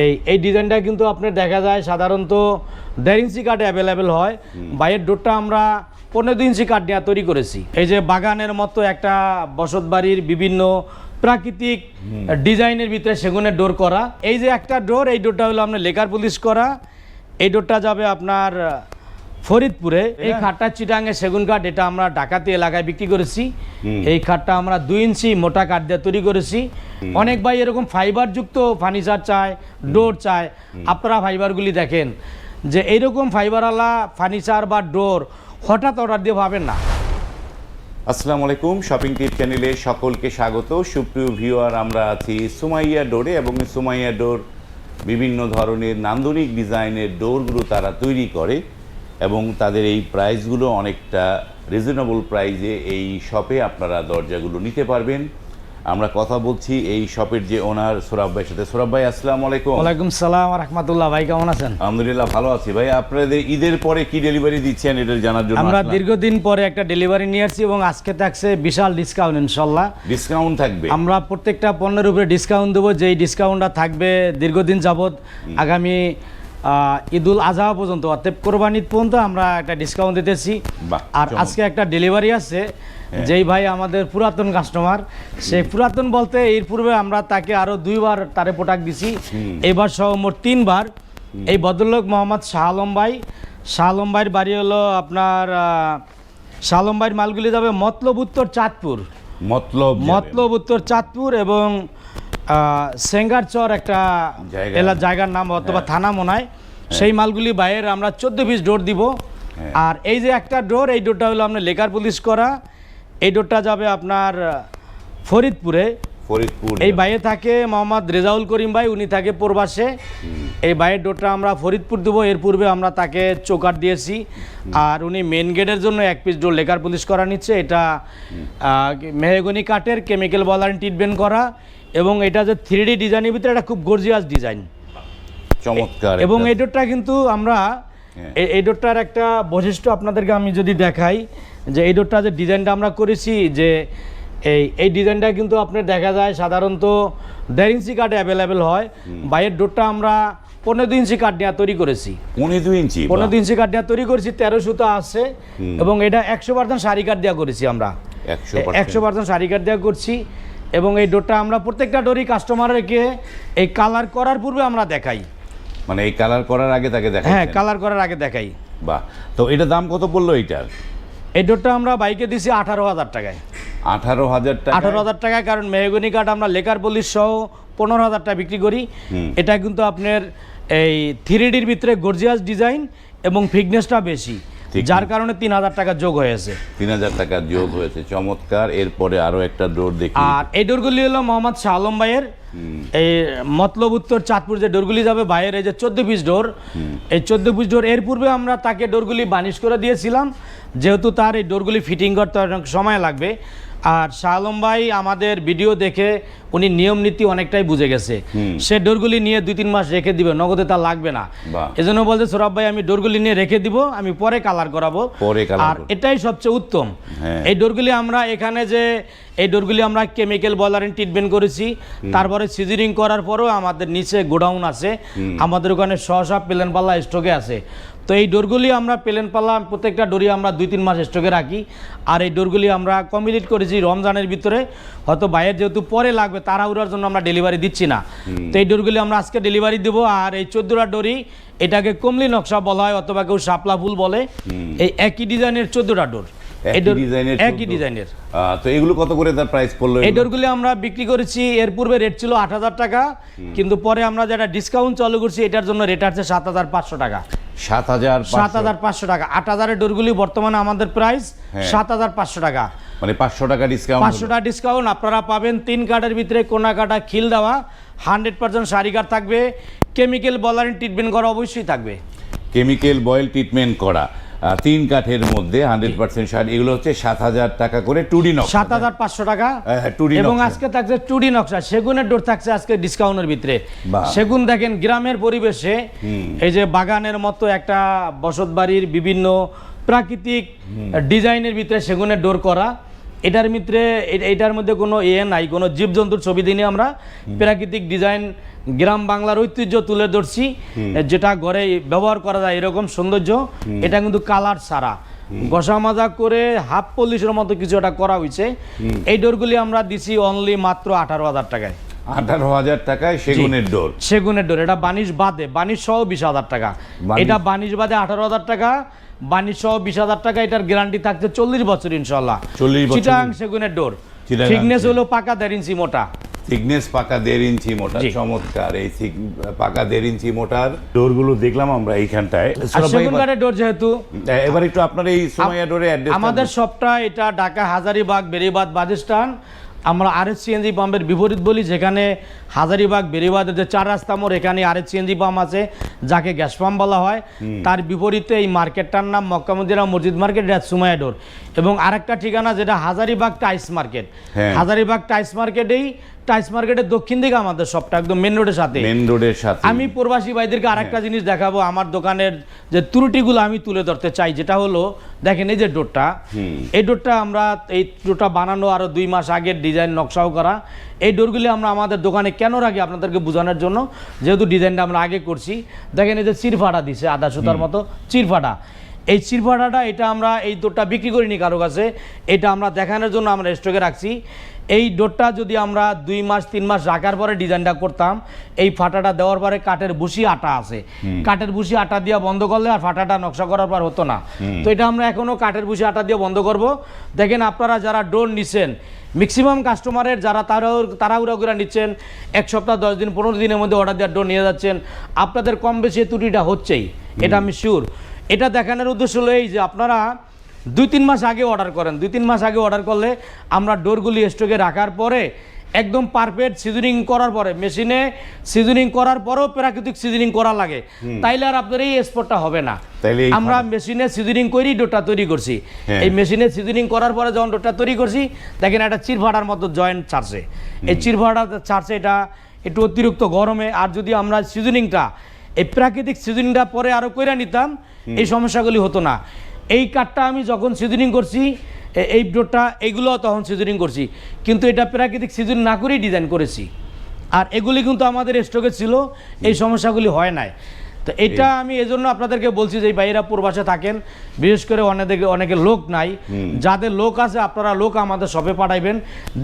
এই এই ডিজাইনটা কিন্তু আপনার দেখা যায় সাধারণত দেড় ইঞ্চি কাঠ অ্যাভেলেবেল হয়। বাইরের ডোরটা আমরা পনেরো ইঞ্চি কাঠ নেওয়া তৈরি করেছি। এই যে বাগানের মতো একটা বসত বাড়ির বিভিন্ন প্রাকৃতিক ডিজাইনের ভিতরে সেগুনের ডোর করা। এই যে একটা ডোর এই ডোরটা হলো আপনার লেকার পুলিশ করা। এই ডোরটা যাবে আপনার ফরিদপুরে এই খাটটা চিটাঙ্গে সেগুন কাঠ এটা আমরা ডাকাতি এলাকায় বিক্রি করেছি। এই খাটটা আমরা দুই ইঞ্চি মোটা কাঠ দিয়ে তৈরি করেছি। অনেক ভাই এরকম ফাইবার যুক্ত ফার্নিচার চায় ডোর চায়। আপনারা ফাইবারগুলি দেখেন যে এইরকম ফাইবারওয়ালা ফার্নিচার বা ডোর হঠাৎ অর্ডার দিয়ে পাবেন না। আসসালামু আলাইকুম শপিং টিপ চ্যানেলে সকলকে স্বাগত। সুপ্রিয় ভিউয়ার আমরা আছি সুমাইয়া ডোরে এবং সুমাইয়া ডোর বিভিন্ন ধরনের নান্দনিক ডিজাইনের ডোরগুলো তারা তৈরি করে। এবং তাদের এই প্রাইসগুলো অনেকটা রিজনেবল প্রাইজে এই শপে আপনারা দরজাগুলো নিতে পারবেন। আমরা কথা বলছি এই শপের যে ওনার সোরাব ভাইয়ের সাথে। সোরাব ভাই আসসালামু আলাইকুম। ওয়ালাইকুম সালাম রহমতুল্লাহ। ভাই কেমন আছেন? আলহামদুলিল্লাহ ভালো আছি। ভাই আপনাদের ঈদের পরে কি ডেলিভারি দিচ্ছেন এটা জানার জন্য আমরা দীর্ঘদিন পরে একটা ডেলিভারি নিয়ে আসছি এবং আজকে থাকছে বিশাল ডিসকাউন্ট ইনশাল্লাহ ডিসকাউন্ট থাকবে। আমরা প্রত্যেকটা পণ্যের উপরে ডিসকাউন্ট দেবো। যেই ডিসকাউন্টটা থাকবে দীর্ঘদিন যাবৎ আগামী ঈদুল আজহা পর্যন্ত অর্থাৎ কোরবানির পর্যন্ত আমরা একটা ডিসকাউন্ট দিতেছি। আর আজকে একটা ডেলিভারি আছে যেই ভাই আমাদের পুরাতন কাস্টমার সেই পুরাতন বলতে এর পূর্বে আমরা তাকে আরও দুইবার তারে প্রোডাক্ট দিছি। এবার সহ মোট তিনবার। এই ভদ্রলোক মোহাম্মদ শাহ আলম ভাই। শাহ আলম ভাইয়ের বাড়ি হলো আপনার শাহ আলম ভাইয়ের মালগুলি যাবে মতলব উত্তর চাঁদপুর। মতলব মতলব উত্তর চাঁদপুর এবং সেঙ্গারচর একটা। এলা জায়গার নাম অথবা থানা মনে হয়। সেই মালগুলি বাইরে আমরা চোদ্দ পিস ডোর দিব। হ্যাঁ। আর এই যে একটা ডোর এই ডোরটা হলো আপনার লেকার পুলিশ করা। এই ডোরটা যাবে আপনার ফরিদপুরে। ফরিদপুর এই বাইরে থাকে মোহাম্মদ রেজাউল করিম ভাই উনি থাকে প্রবাসে। এই বাইরের ডোরটা আমরা ফরিদপুর দেবো এর পূর্বে আমরা তাকে চোকার দিয়েছি। আর উনি মেন গেটের জন্য এক পিস ডোর লেকার পুলিশ করা নিচ্ছে এটা মেহগনি কাঠের কেমিক্যাল বলার ট্রিটমেন্ট করা এবং এটা যে থ্রি ডি ডিজাইনের ভিতরে এটা খুব গর্জিয়াস ডিজাইন চমৎকার এবং এই ডোরটা কিন্তু আমরা হ্যাঁ। এই ডোরটার একটা বৈশিষ্ট্য আপনাদেরকে আমি যদি দেখাই যে এই ডোরটা যে ডিজাইনটা আমরা করেছি যে এই এই ডিজাইনটা কিন্তু আপনার দেখা যায় সাধারণত দেড় ইঞ্চি কাঠ অ্যাভেলেবেল হয়। বাইরের ডোরটা আমরা পনেরো ইঞ্চি কাঠ দেওয়া তৈরি করেছি। পনেরো ইঞ্চি? পনেরো ইঞ্চি কাঠ দেওয়া তৈরি করেছি তেরো সুতো আছে এবং এটা একশো পার্সেন্ট শাড়ি কাঠ দেওয়া করেছি আমরা। একশো পার্সেন্ট। শাড়ি কাঠ দেওয়া করছি এবং এই ডোরটা আমরা প্রত্যেকটা ডোরই কাস্টমারকে এই কালার করার পূর্বে আমরা দেখাই। মানে এই কালার করার আগে তাকে দেখা হ্যাঁ কালার করার আগে দেখাই। বাহ। তো এটা দাম কত পড়ল এইটার? এই ডোরটা আমরা বাইকে দিছি আঠারো হাজার টাকায়। আঠারো হাজার টাকা আঠারো হাজার টাকায় কারণ মেহগনি কাঠ আমরা লেকার পলিশ সহ পনেরো হাজার টাকা বিক্রি করি। এটা কিন্তু আপনার এই থ্রি ডির ভিতরে গর্জিয়াস ডিজাইন এবং ফিটনেসটা বেশি যার কারণে তিন হাজার টাকা যোগ হয়েছে। তিন হাজার টাকা যোগ হয়েছে চমৎকার। এরপরে আরও একটা ডোর দেখি। আর এই ডোরগুলি হলো মোহাম্মদ শাহ আলম ভাইয়ের। এই মতলব উত্তর চাঁদপুর যে ডোরগুলি যাবে ভাইয়ের এই যে চোদ্দ পিস ডোর এই চোদ্দ পিস ডোর এর পূর্বে আমরা তাকে ডোরগুলি বানিশ করে দিয়েছিলাম। যেহেতু তার এই ডোরগুলি ফিটিং করতে অনেক সময় লাগবে। আর শাহ আলম ভাই আমাদের ভিডিও দেখে উনি নিয়ম নীতি অনেকটাই বুঝে গেছে। সে ডোরগুলি নিয়ে দুই তিন মাস রেখে দিবে নগদে তার লাগবে না। এজন্য বলতে সৌরভ ভাই আমি ডোরগুলি নিয়ে রেখে দিব আমি পরে কালার করাবো। আর এটাই সবচেয়ে উত্তম। হ্যাঁ। এই ডোরগুলি আমরা এখানে যে এই ডোরগুলি আমরা কেমিক্যাল বলারেন ট্রিটমেন্ট করেছি। তারপরে সিজনিং করার পরেও আমাদের নিচে গোডাউন আছে। আমাদের ওখানে সহসা প্লেন পাল্লা স্টকে আছে। তো এই ডোরগুলি আমরা প্লেন পাল্লা প্রত্যেকটা ডোরি আমরা দুই তিন মাস স্টকে রাখি। আর এই ডোরগুলি আমরা কমপ্লিট করেছি রমজানের ভিতরে। হয়তো বাইরের যেহেতু পরে লাগবে তাড়াহুড়ার জন্য আমরা ডেলিভারি দিচ্ছি না। তো এই ডোরগুলি আমরা আজকে ডেলিভারি দেবো। আর এই চোদ্দোটা ডোরি এটাকে কমলি নকশা বলা হয় অথবা কেউ শাপলা ফুল বলে। এই একই ডিজাইনের চোদ্দোটা ডোর। একই ডিজাইনের একই 14 ডিজাইনের। আহ, তো এগুলো কত করে তার প্রাইস পড়ল এই ডোরগুলি আমরা বিক্রি করেছি এর পূর্বে রেট ছিল আট হাজার টাকা কিন্তু পরে আমরা যেটা ডিসকাউন্ট চালু করছি এটার জন্য রেট আছে সাত হাজার পাঁচশো টাকা। সাত হাজার সাত হাজার পাঁচশো টাকা। আট হাজারের ডোরগুলি বর্তমানে আমাদের প্রাইস হ্যাঁ। সাত হাজার পাঁচশো টাকা। মানে পাঁচশো টাকা ডিসকাউন্ট পাঁচশো টাকা ডিসকাউন্ট আপনারা পাবেন তিন কার্ডের ভিতরে কোনা কাটা খিল দেওয়া হান্ড্রেড পার্সেন্ট শাড়ি কার্ড থাকবে কেমিক্যাল বলারিন ট্রিটমেন্ট করা অবশ্যই থাকবে। কেমিক্যাল বয়েল ট্রিটমেন্ট করা। তিন কাঠের মধ্যে হান্ড্রেড পার্সেন্ট সার এগুলো হচ্ছে সাত হাজার টাকা করে টুডি নকশা। সাত হাজার পাঁচশো টাকা। হ্যাঁ, হ্যাঁ, 2D এবং আজকে থাকছে টুডি নকশা। সেগুনের ডোর থাকছে আজকে ডিসকাউন্টের ভিতরে। সেগুন দেখেন গ্রামের পরিবেশে এই যে বাগানের মতো একটা বসত বাড়ির বিভিন্ন প্রাকৃতিক ডিজাইনের ভিতরে সেগুনের ডোর করা। এটার মিত্রে এটার মধ্যে কোনো এ নাই কোনো জীবজন্তুর ছবি দিনে আমরা। প্রাকৃতিক ডিজাইন গ্রাম বাংলার ঐতিহ্য তুলে ধরছি যেটা ঘরে ব্যবহার করা যায় এরকম সৌন্দর্য এটা কিন্তু কালার ছাড়া। ঘষা মাজা করে হাফ পলিশের মতো কিছু একটা করা হয়েছে এই ডোরগুলি আমরা দিছি অনলি মাত্র আঠারো হাজার টাকায়। আঠারো হাজার টাকায় সেগুনের ডোর। সেগুনের ডোর এটা বানিশ বাদে বানিশ সহ বিশ হাজার টাকা। এটা বানিশ বাদে আঠারো হাজার টাকা সহ বিশ হাজার টাকা এটার গ্যারান্টি থাকছে চল্লিশ বছর ইনশাল্লাহ চিটাং সেগুনের ডোর। থিকনেস হলো পাকা দেড় ইঞ্চি মোটা। থিকনেস পাকা দেড় ইঞ্চি মোটা চমৎকার। এই পাকা দেড় ইঞ্চি মোটার ডোরগুলো দেখলাম আমরা এইখানটায়। আর সৌরভ ভাই, সেগুন কাঠের ডোর যেহেতু এবার একটু আপনার এই সোমাইয়া ডোরে আমাদের সবটা এটা ঢাকা হাজারিবাগ বেরিবাদ বাদিস্তান আমরা আর এস সিএনজি পাম্পের বিপরীত বলি যেখানে হাজারিবাগ বেরিবাদের যে চার রাস্তা মোড় এখানে আর এস সিএনজি পাম্প আছে যাকে গ্যাস পাম্প বলা হয়। তার বিপরীতে এই মার্কেটটার নাম মক্কামুদ্দিনা মসজিদ মার্কেট এটা সুমায়া ডোর এবং আরেকটা ঠিকানা যেটা হাজারিবাগ টাইস মার্কেট। হ্যাঁ। হাজারিবাগ টাইস মার্কেটেই টাইস মার্কেটের দক্ষিণ দিকে আমাদের সবটা একদম মেন রোডের সাথে। মেন রোডের সাথে। আমি প্রবাসী ভাইদেরকে আরেকটা জিনিস দেখাবো আমার দোকানের যে ত্রুটিগুলো আমি তুলে ধরতে চাই যেটা হলো দেখেন এই যে ডোরটা এই ডোরটা আমরা এই ডোরটা বানানো আরও দুই মাস আগের ডিজাইন নকশাও করা। এই ডোরগুলি আমরা আমাদের দোকানে কেন রাখি আপনাদেরকে বোঝানোর জন্য? যেহেতু ডিজাইনটা আমরা আগে করছি। দেখেন এই যে চিরফাটা দিছে আদা সুতার মতো চিরফাটা। এই চিরফাটাটা এটা আমরা এই ডোরটা বিক্রি করিনি কারও কাছে। এটা আমরা দেখানোর জন্য আমরা স্টকে রাখছি। এই ডোরটা যদি আমরা দুই মাস তিন মাস রাখার পরে ডিজাইনটা করতাম এই ফাটাটা দেওয়ার পরে কাঠের বুসি আটা আছে। কাঠের বুসি আটা দিয়ে বন্ধ করলে আর ফাটাটা নকশা করার পর হতো না। তো এটা আমরা এখনও কাঠের বুসি আটা দিয়ে বন্ধ করব। দেখেন আপনারা যারা ডোর নিছেন ম্যাক্সিমাম কাস্টমারের যারা তারা তাড়াহুড়া করে নিচ্ছেন এক সপ্তাহ দশ দিন পনেরো দিনের মধ্যে অর্ডার দেওয়ার ডোর নিয়ে যাচ্ছেন আপনাদের কম বেশি ত্রুটিটা হচ্ছেই এটা আমি শিওর এটা দেখানোর উদ্দেশ্য হলো এই যে আপনারা দুই তিন মাস আগে অর্ডার করেন। দুই তিন মাস আগে অর্ডার করলে আমরা ডোরগুলি স্টকে রাখার পরে একদম পারফেক্ট সিজনিং করার পরে মেশিনে সিজনিং করার পরেও প্রাকৃতিক সিজনিং করা লাগে। তাইলে আর আপনার এই স্পটটা হবে না। আমরা মেশিনে সিজনিং করেই ডোরটা তৈরি করছি। হ্যাঁ। এই মেশিনে সিজনিং করার পরে যখন ডোরটা তৈরি করছি দেখেন একটা চিরফাটার মতো জয়েন্ট ছাড়ছে। এই চিরফাটা ছাড়ছে এটা একটু অতিরিক্ত গরমে আর যদি আমরা সিজনিংটা এই প্রাকৃতিক সিজনিংটা পরে আরও কইরা নিতাম এই সমস্যাগুলি হতো না। এই কাঠটা আমি যখন সিজনিং করছি এই ডোরটা এগুলো তখন সিজনিং করছি। কিন্তু এটা প্রাকৃতিক সিজন না করেই ডিজাইন করেছি। আর এগুলি কিন্তু আমাদের স্টকে ছিল এই সমস্যাগুলি হয় নাই। তো এটা আমি এজন্য আপনাদেরকে বলছি যে ভাইয়েরা পূর্বাসে থাকেন। বিশেষ করে অনেকে অনেকে লোক নাই। যাদের লোক আছে আপনারা লোক আমাদের শপে পাঠাইবেন।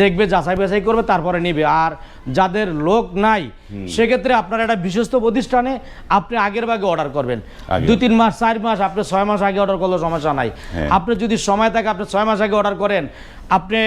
দেখবে যাচাই বাছাই করবে তারপরে নেবে। আর যাদের লোক নাই সেক্ষেত্রে আপনারা একটা বিশ্বস্ত প্রতিষ্ঠানে আপনি আগের ভাগে অর্ডার করবেন। দুই তিন মাস চার মাস আপনি ছয় মাস আগে অর্ডার করলে সমস্যা নাই। হ্যাঁ। আপনি যদি সময় থাকে আপনি ছয় মাস আগে অর্ডার করেন। আপনি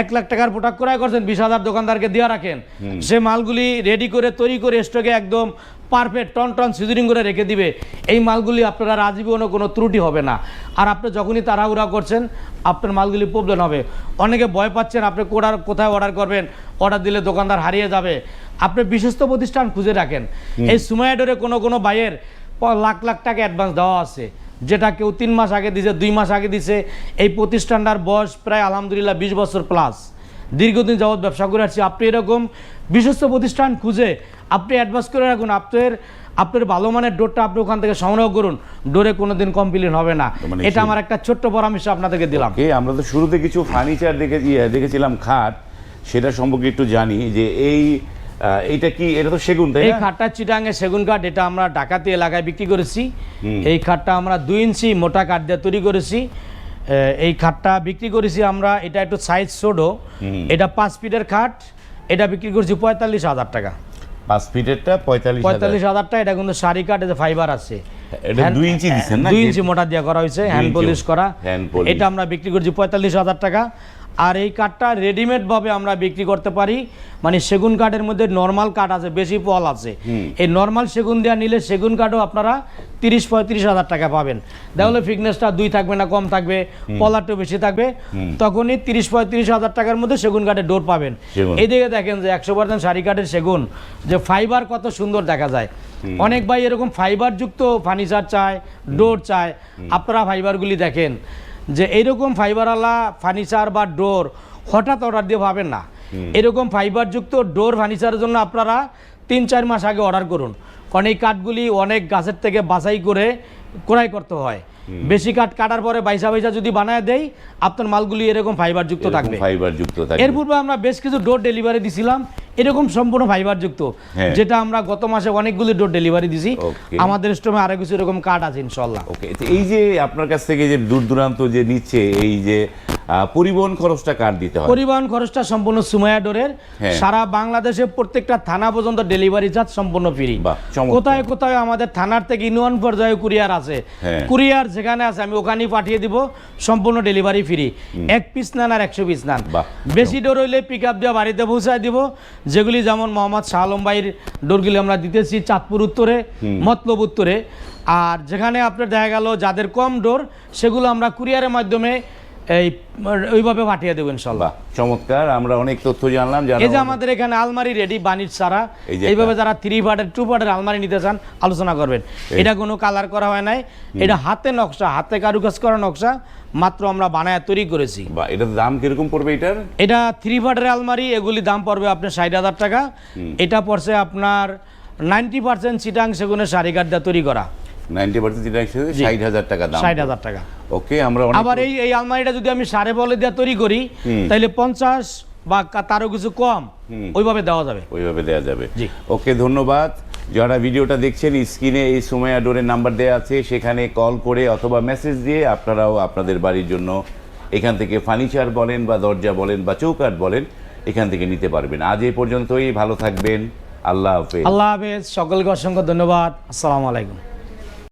এক লাখ টাকার প্রোডাক্ট ক্রয় করছেন বিশ হাজার দোকানদারকে দিয়ে রাখেন। সে মালগুলি রেডি করে তৈরি করে স্টকে একদম পারফেক্ট টন টন সিজনিং করে রেখে দিবে। এই মালগুলি আপনারা আজীবনও কোনো ত্রুটি হবে না। আর আপনি যখনই তাড়াহুড়া করছেন আপনার মালগুলি প্রবলেম হবে। অনেকে ভয় পাচ্ছেন আপনি কোডার কোথায় অর্ডার করবেন অর্ডার দিলে দোকানদার হারিয়ে যাবে। আপনি বিশ্বস্ত প্রতিষ্ঠান খুঁজে রাখেন। এই সুমাইডোরে কোনো কোনো বাইয়ের লাখ লাখ টাকা অ্যাডভান্স দেওয়া আছে। যেটা কেউ তিন মাস আগে দিছে দুই মাস আগে দিছে এই প্রতিষ্ঠানটার বয়স প্রায় আলহামদুলিল্লাহ বিশ বছর প্লাস দীর্ঘদিন যাবৎ ব্যবসা করে আসছি। আপনি এরকম বিশ্বস্ত প্রতিষ্ঠান খুঁজে আপনি অ্যাডভান্স করে রাখুন। আপনার আপনার ভালো মানের ডোরটা আপনি ওখান থেকে সংগ্রহ করুন। ডোরে কোনোদিন কমপ্লেন হবে না। মানে এটা আমার একটা ছোট্ট পরামর্শ আপনাদেরকে দিলাম। আমরা তো শুরুতে কিছু ফার্নিচার দেখে ইয়ে, দেখেছিলাম খাট। সেটা সম্পর্কে একটু জানি যে এই এইটা কি এটা তো সেগুন তাই এই খাটটা চিটাঙ্গে সেগুন কাঠ এটা আমরা ডাকাতি এলাকায় বিক্রি করেছি। এই খাটটা আমরা দুই ইঞ্চি মোটা কাঠ দিয়ে তৈরি করেছি। এই খাটটা বিক্রি করেছি আমরা এটা একটু সাইজ ছোটো। এটা পাঁচ ফিটের খাট এটা বিক্রি করেছি পঁয়তাল্লিশ হাজার টাকা। পাঁচ ফিটেরটা পঁয়তাল্লিশ। পঁয়তাল্লিশ হাজার টাকা এটা কিন্তু শাড়ি কাঠ এটা ফাইবার আছে। দুই ইঞ্চি দিচ্ছেন দুই ইঞ্চি মোটা দিয়ে করা হয়েছে হ্যান্ড পলিশ করা। এটা আমরা বিক্রি করছি পঁয়তাল্লিশ হাজার টাকা। আর এই কাঠটা রেডিমেডভাবে আমরা বিক্রি করতে পারি। মানে সেগুন কাঠের মধ্যে নর্মাল কাঠ আছে বেশি ফল আছে। এই নর্মাল সেগুন দেওয়া নিলে সেগুন কাঠও আপনারা তিরিশ পঁয়ত্রিশ হাজার টাকা পাবেন। তাহলে ফিটনেসটা দুই থাকবে না কম থাকবে। পলারটাও বেশি থাকবে। তখনই তিরিশ পঁয়ত্রিশ হাজার টাকার মধ্যে সেগুন কাঠের ডোর পাবেন। এইদিকে দেখেন যে একশো পার্সেন্ট শাড়ি কাঠের সেগুন যে ফাইবার কত সুন্দর দেখা যায়। অনেক ভাই এরকম ফাইবার যুক্ত ফার্নিচার চায় ডোর চায়। আপনারা ফাইবারগুলি দেখেন। যে এইরকম ফাইবারওয়ালা ফার্নিচার বা ডোর হঠাৎ অর্ডার দিয়ে পাবেন না। এরকম ফাইবারযুক্ত ডোর ফার্নিচারের জন্য আপনারা তিন চার মাস আগে অর্ডার করুন। কারণ এই কাঠগুলি অনেক গাছের থেকে বাছাই করে ক্রয় করতে হয়। বেশি কাঠ কাটার পরে বাইসা বাইসা যদি বানায় দেয় আপনার মালগুলি এরকম ফাইবারযুক্ত থাকবে। ফাইবার যুক্ত থাকবে। এর পূর্বে আমরা বেশ কিছু ডোর ডেলিভারি দিছিলাম। এরকম সম্পূর্ণ ফাইবার যুক্ত। হ্যাঁ। যেটা আমরা গত মাসে অনেকগুলি ডোর ডেলিভারি দিছি। আমাদের স্টোমে আরও কিছু এরকম কার্ড আছে ইনশাল্লাহ ওকে এই যে আপনার কাছ থেকে যে দূর দূরান্ত যে নিচ্ছে এই যে পরিবহন খরচটা কার দিতে হয়? পরিবহন খরচটা সম্পূর্ণ সুমায়া ডোরের হ্যাঁ। সারা বাংলাদেশে প্রত্যেকটা থানা পর্যন্ত ডেলিভারি চার্জ সম্পূর্ণ ফ্রি কোথায় কোথায় আমাদের থানার থেকে ইউনিয়ন পর্যায়ে কুরিয়ার আছে হ্যাঁ। কুরিয়ার যেখানে আছে আমি ওখানেই পাঠিয়ে দিব সম্পূর্ণ ডেলিভারি ফ্রি এক পিস নেন আর একশো পিস নান। বেশি ডোর হইলে পিক আপ দিয়ে বাড়িতে পৌঁছায় দিব। যেগুলি যেমন মোহাম্মদ শাহ আলম ভাইয়ের ডোরগুলি আমরা দিতেছি চাঁদপুর উত্তরে মতলব উত্তরে। আর যেখানে আপনার দেখা গেল যাদের কম ডোর সেগুলো আমরা কুরিয়ারের মাধ্যমে এই ওইভাবে পাঠিয়ে দেবো ইনশাল্লাহ। চমৎকার। আমরা অনেক তথ্য জানলাম এই যে আমাদের এখানে আলমারি রেডি বানির ছাড়া। এইভাবে যারা থ্রি পার্টের টু পার্টের আলমারি নিতে চান আলোচনা করবেন। এটা কোনো কালার করা হয় নাই। এটা হাতে নকশা হাতে কারুকাজ করা নকশা মাত্র আমরা বানায় তৈরি করেছি। বা এটার দাম কীরকম পড়বে এটার? এটা থ্রি পার্টের আলমারি এগুলি দাম পড়বে আপনার ষাট হাজার টাকা। এটা পড়ছে আপনার নাইনটি পার্সেন্ট চিটাং সেগুনের শাড়িঘাট দিয়ে তৈরি করা। নাইনটি পার্সেন্ট ষাট হাজার টাকা দাম। ষাট হাজার টাকা। ওকে আমরা আবার এই এই আলমারিটা যদি আমি সাড়ে বলে দিয়ে তৈরি করি তাহলে পঞ্চাশ বা তারও কিছু কম ওইভাবে দেওয়া যাবে। ওইভাবে দেওয়া যাবে। ওকে ধন্যবাদ। যারা ভিডিওটা দেখছেন স্ক্রিনে এই সুমাইয়া ডোরের নাম্বার দেওয়া আছে সেখানে কল করে অথবা মেসেজ দিয়ে আপনারাও আপনাদের বাড়ির জন্য এখান থেকে ফার্নিচার বলেন বা দরজা বলেন বা চৌকাঠ বলেন এখান থেকে নিতে পারবেন। আজ এই পর্যন্তই ভালো থাকবেন। আল্লাহ হাফেজ। আল্লাহ হাফেজ। সকলকে অসংখ্য ধন্যবাদ। আসসালামু আলাইকুম।